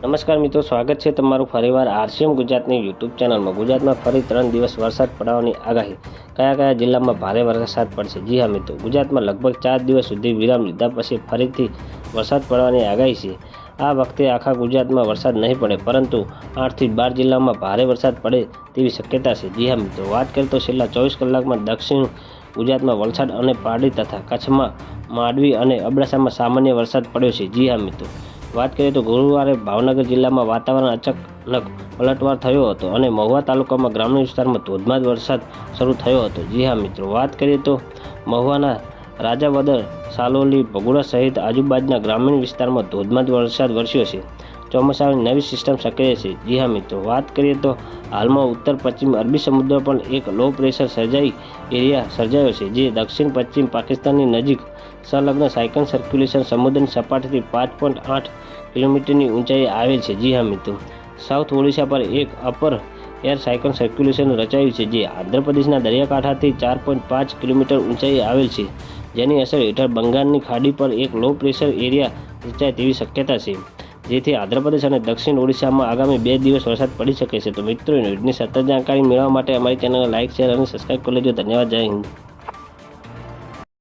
નમસ્કાર મિત્રો, સ્વાગત છે તમારું ફરીવાર આરસીએમ ગુજરાતની યુટ્યુબ ચેનલમાં. ગુજરાતમાં ફરી ત્રણ દિવસ વરસાદ પડવાની આગાહી. કયા કયા જિલ્લામાં ભારે વરસાદ પડશે? જી હા મિત્રો, ગુજરાતમાં લગભગ ચાર દિવસ સુધી વિરામ લીધા પછી ફરીથી વરસાદ પડવાની આગાહી છે. આ વખતે આખા ગુજરાતમાં વરસાદ નહીં પડે, પરંતુ આઠથી બાર જિલ્લામાં ભારે વરસાદ પડે તેવી શક્યતા છે. જી હા મિત્રો, વાત કરીએ તો છેલ્લા ચોવીસ કલાકમાં દક્ષિણ ગુજરાતમાં વલસાડ અને પારડી તથા કચ્છમાં માંડવી અને અબડાસામાં સામાન્ય વરસાદ પડ્યો છે. જી હા મિત્રો વાત કરીએ તો ગુરુવારે ભાવનગર જિલ્લામાં વાતાવરણ અચાનક પલટવાર થયો હતો અને મહુવા તાલુકામાં ગ્રામીણ વિસ્તારમાં ધોધમાર વરસાદ શરૂ થયો હતો. જી હા, મિત્રો. વાત કરીએ તો મહુવાના રાજાવદર સાલોલી ભગુડા સહિત આજુબાજુના ગ્રામીણ વિસ્તારમાં ધોધમાર વરસાદ વરસ્યો છે. ચોમાસાની નવી સિસ્ટમ સક્રિય છે. જી હા મિત્રો, વાત કરીએ તો હાલમાં ઉત્તર, પશ્ચિમ અરબી સમુદ્ર પણ એક લો પ્રેશર સર્જાઈ એરિયા સર્જાયો છે, જે દક્ષિણ, પશ્ચિમ પાકિસ્તાનની નજીક સંલગ્ન સાયકલ સર્ક્યુલેશન સમુદ્રની સપાટીથી પાંચ પોઈન્ટ આઠ કિલોમીટરની ઊંચાઈએ આવેલ છે. જી હા મિત્રો સાઉથ ઓડિશા પર એક અપર એર સાયકલ સર્ક્યુલેશન રચાયું છે, જે આંધ્રપ્રદેશના દરિયાકાંઠાથી ચાર પોઈન્ટ પાંચ કિલોમીટર ઊંચાઈએ આવેલ છે. જેની અસર હેઠળ બંગાળની ખાડી પર એક લો પ્રેશર એરિયા રચાય તેવી શક્યતા છે. જેથી આંધ્રપ્રદેશ અને દક્ષિણ ઓડિશામાં આગામી બે દિવસ વરસાદ પડી શકે છે. તો મિત્રો ન્યૂઝની સતત જાણકારી મેળવવા માટે અમારી ચેનલને લાઇક શેર અને સબસ્ક્રાઈબ કરી લેજો. ધન્યવાદ. જય હિન્દ.